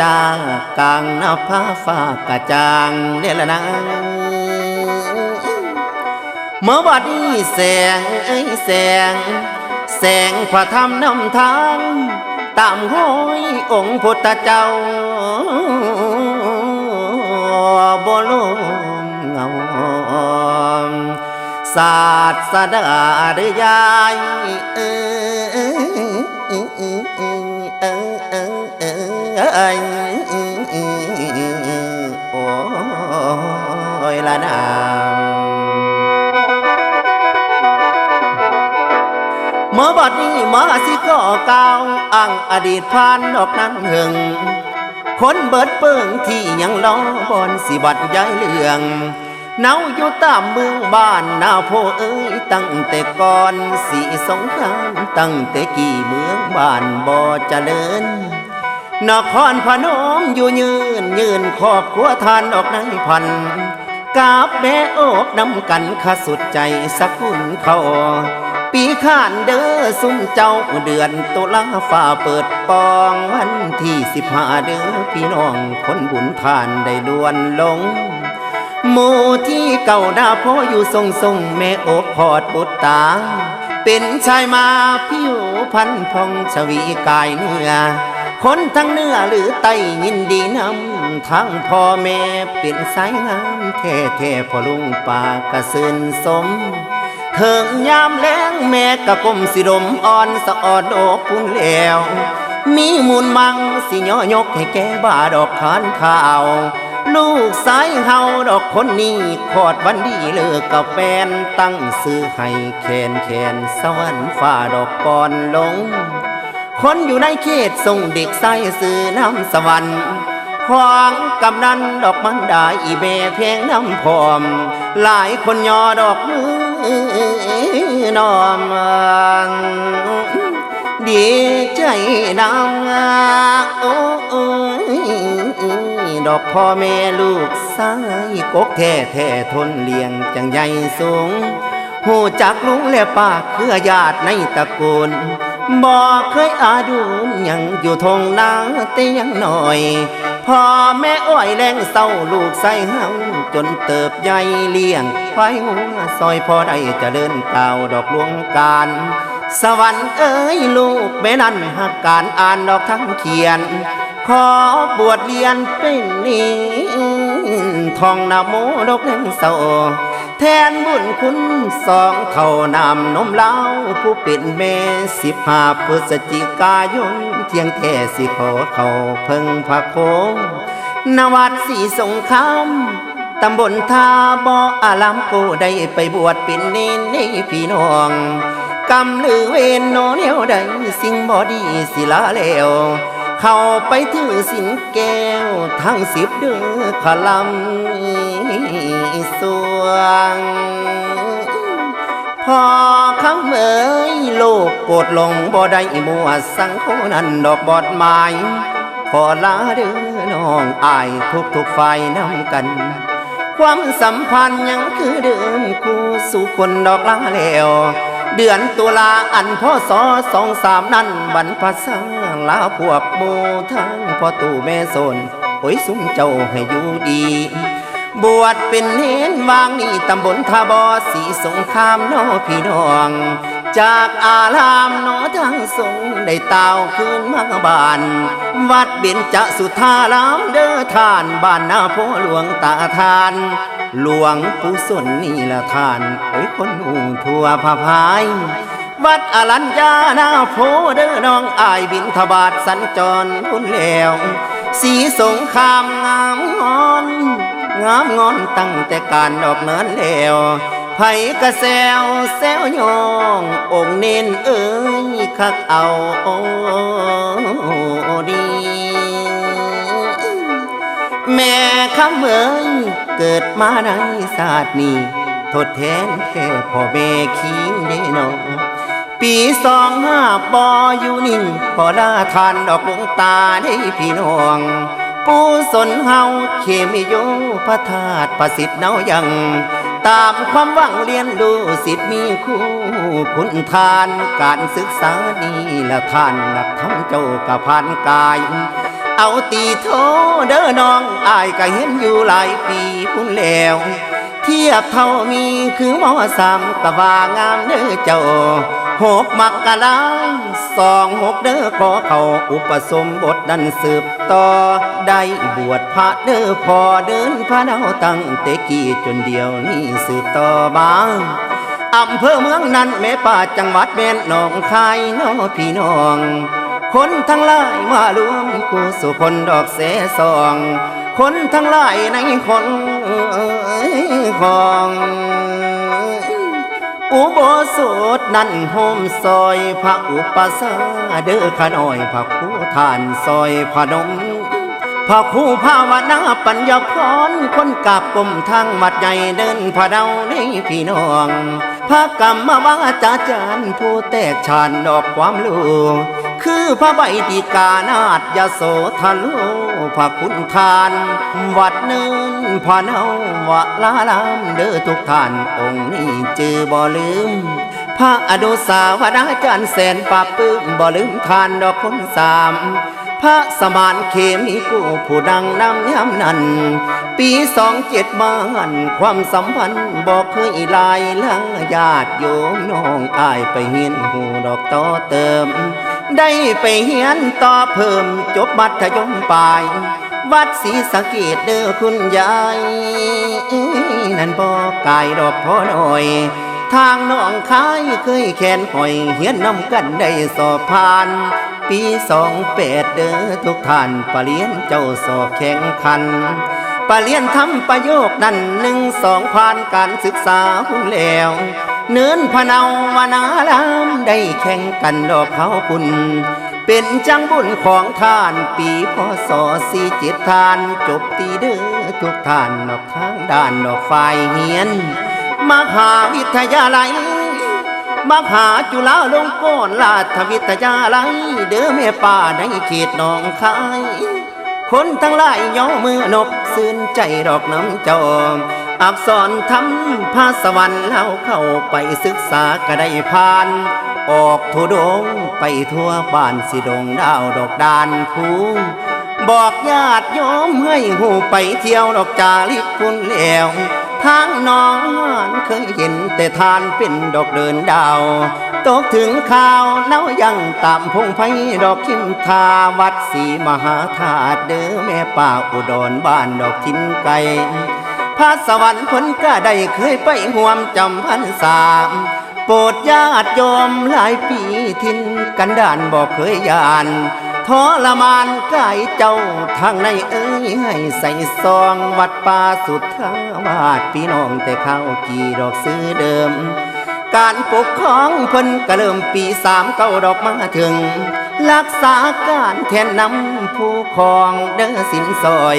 จากลางหน้าผาฟ้ากระจางเดละนางเมื่อบัดนี้แสงเอ้แสง แสงพระธรรมนำทาง ตามห้อยองค์พุทธเจ้าบ่ลงเงาศาสดาเดยายเออเออเออ อโอ้ยละนางเมื่อบัดนี้มาสิก็กาวอ้างอดีตผ่านดอกนั้นหึง คนเบิดเปิงที่ยังล้อบอนสิบัดย้ายเรื่องเนาอยู่ตามเมืองบ้านนาโพเอ้ยตั้งแต่ก่อนสีสงครามตั้งแต่กี่เมืองบ้านบ่เจริญ นครพนมอยู่ยืนยืนขอบขัวทานออกในพันกาบแม่โอกนำกันขสุดใจสักคุณเขา ปีข้านเด้อซุ่มเจ้าเดือนตุลาฝ่าเปิดปองวันที่สิบห้าเด้อพี่น้องคนบุญทานได้ดวนลงหมูที่เก่าดาพ่ออยู่ทรงทรงแม่อกพอดบุตตา เป็นชายมาผิวพันพองชวีกายเนื้อ คนทั้งเนื้อหรือไตยินดีนำทั้งพ่อแม่เป็นสายงามแท้แท้พ่อลุงป่ากระสืนสมเถิงยามแล้งแม่กะกลมสิดมอ่อนสะออดโอกปุ่นแล้ว มีมูลมังสิย่อยกให้แก่บ้าดอกขานข้าว ลูกสายเฮาดอกคนนี้ขอดวันดีเลิกกับแฟนตั้งซื้อให้แคนแคนสวรรค์ฟ้าดอกก่อนลง คนอยู่ในเขตส่งเด็กใส่ซื้อน้ำสวรรค์ของกำนันดอกมันดาอีเบเพียงน้ำพร้อม หลายคนยอดอกมือนอมดีใจนำโอ้ดอกพ่อแม่ลูกสายกกแท้แท้ทนเลี้ยงจังใหญ่สูงหูจักลุงและป้าเครือญาติในตระกูล บ่เคยอาดูยังอยู่ทงนาแต่ยังหน่อยพ่อแม่อ้อยแรงเศร้าลูกใส่เฮาจนเติบใหญ่เลี้ยงควายงัวซอยพอได้จะเดินกล่าดอกลวงการ สวรรค์เอ้ยลูกแม่นั้นหักการอ่านดอกทั้งเขียน ขอบวชเรียนเป็นนิทองนาโมดอกเล่นเศร้า แทนบุญคุณสองเท่านำนมเล้าผู้เป็นแม่สิบห้าพฤศจิกายนเที่ยงแท้สิขอเขาเพิ่งพระโคงนวัดสีสงครามตำบลท่าบ่ออารามโกได้ไปบวชเป็นเนนในพี่น้องกำลือเวนโนเนียวใดสิ่งบอดีสิลาแล้วเข้าไปถือสินแก้วทั้งสิบเดือขลำ สวง พอคำเอ๋ยโลกโกรธลงบ่ได้มัวสังโคนันดอกบอดไม้ขอลาเด้อน้องอายทุกทุกๆฝ่ายนำกัน ความสัมพันธ์ยังคือเดิมคู่สู่คนดอกลาแล้วเดือนตุลาอันพ่อสอสองสามนั้นบรรพสังลาพวกโมทั้งพ่อตู่แม่โซนโอ้ยสุมเจ้าให้อยู่ดี บวชเป็นเน้นวางนี่ตำบลทาบอสีสงครามน้อพี่น้อง จากอารามน้อทั้งสงได้เต่าคืนมาบาน วัดเบญจะสุธารามเด้อทานบ้านนาโพหลวงตาทาน หลวงปู่สนนี่ละทานโอ้ยคนหูทั่วพาพายวัดอรัญญานาโพเด้อน้องอายบินทบาทสัญจรพุ่นแล้ว สีสงครามงามงอน งามงอนตั้งแต่การดอกเนินแล้วไผกระแซวแซวโยงองเน้นเอ้ยคักเอาอดี แม่คำเอ้ยเกิดมาในศาสตร์นี้ ทดแทนแค่พ่อแม่คิงได้นองปีสองห้าปออยู่นิ่งขอลาทานดอกลงตาได้พี่น้อง ปูสนเฮาเขมิโยพระธาตุประสิทธิ์เนายัง ตามความหวังเรียนดูสิทธิ์มีคู่คุณทานการศึกษานี่ละท่านหลักทำเจ้ากะพันกาย เอาตีโทเด้อน้องอายก็เห็นอยู่หลายปีพุ่นแล้ว เทียบเท่ามีคือหมอสามกะว่างามเด้อเจ้า หกมักกะลาสองหกเด้อขอเขาอุปสมบทดันสืบต่อ ได้บวชพระเด้อพอเดินพระเนาตั้งแต่กี้จนเดียวนี้สืบต่อมางอำเภอเมืองนั้นแม่ป่าจังหวัดแม่นหนองคายน้อพี่น้อง คนทั้งหลายมารวมกูสู่คนดอกเสสอง คนทั้งหลายในคนของ อุโบสถนั่นโฮมซอยพระอุปสาเดอขน้อยพระผู้ทานซอยพระนมพระครูภาวนาปัญญาพรคนกับกลมทางวัดใหญ่เดินพระเดาในพี่น้อง พระกรรมวาจาจารย์ผู้แตกฉานดอกความรู้ คือพระใบดีกานาฏยโสธโลพระคุณทาน วัดเนินพระเนาวะลาลามเด้อทุกท่านองค์นี้จือบ่ลืม พระอดุสาวนาจารย์แสนปราบปื้มบ่ลืมทานดอกคนสามพระสมานเขมีกูผู้ดังนำย้ำนั้น ปีสองเจ็ดบ้านความสัมพันธ์บอกเคยลายลังญาติโยมน้องอายไปเฮียนหูดอกต่อเติม ได้ไปเฮียนต่อเพิ่มจบมัธยมปลาย วัดศรีสะเกดเด้อคุณยาย นั่นบอกกายดอกพอหน่อย ทางน้องคายเคยแขนหอยเฮียนนำกันได้สอบผ่าน ปีสองแปดเด้อทุกท่านปรเลียนเจ้าสอบแข่งขันปรเลียนทำประโยคนั้นหนึ่งสองผ่านการศึกษาหุ่นแล้ว เนินพะเนาวนาลามได้แข่งกันดอกเขาคุณ เป็นจังบุญของท่านปีพศสี่เจ็ดทาน จบตีเด้อทุกท่านดอกทางด้านดอกฝ่ายเฮียน มหาวิทยาลัยมหาจุฬาลงกรณราชวิทยาลัยเด้อแม่ป่าในเขตหนองคายคนทั้งหลายย่อมือนบซื่นใจดอกน้ำจอม อักษรทำภาสวรรค์เล่าเข้าไปศึกษาก็ได้ผ่าน ออกทุดงไปทั่วบ้านสิดงดาวดอกดานภูบอกญาติโยมให้หูไปเที่ยวดอกจาริกคุณแล้วทางน้องหานเคยเห็นแต่ทานเป็นดอกเดินดาว ตกถึงข่าวเนายังตามพงไพดอกคิมทาวัดศรีมหาธาตุเด้อแม่ป่าอุดรบ้านดอกทินไก่ พระสวรรค์คนก็ได้เคยไปห่วมจำพันสามโปรดญาติโยมหลายปีทินกันด่านบอกเคยยานทรมานกายเจ้าทางในเอ้ยให้ใส่ซองวัดป่าสุดทาวาดพี่น้องแต่ข้าวกี่ดอกซื้อเดิม การปกครองเพิ่นก็เริ่มปีสามเก้าดอกมาถึง รักษาการแทนนำผู้ครองเด้อสินซอย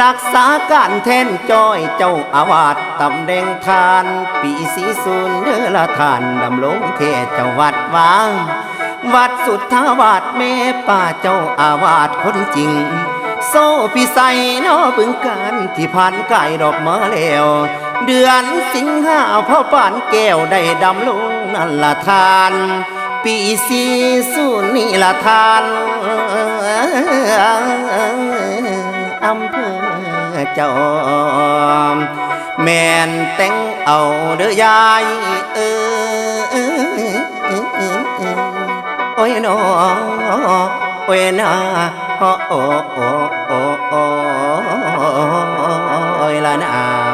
รักษาการแทนจอยเจ้าอาวาสตำแดงทาน ปีสีศูนเด้อละทานดำลงเทศเจ้าวัดวางวัดสุทธาวาสแม่ป่าเจ้าอาวาสคนจริง โซ่พิไสนอบึงการที่ผ่านกายดอกมาแล้ว เดือนสิงหาพ่อปานแก้วได้ดำลงนั่นละทาน ปีสีสุนี่ละทาน อำเภอเจ้าแม่นแต่งเอาเด้อยายเออโอ้ยนอโอ้ยนาโอ้โอ้โอ้โอ้ยละนา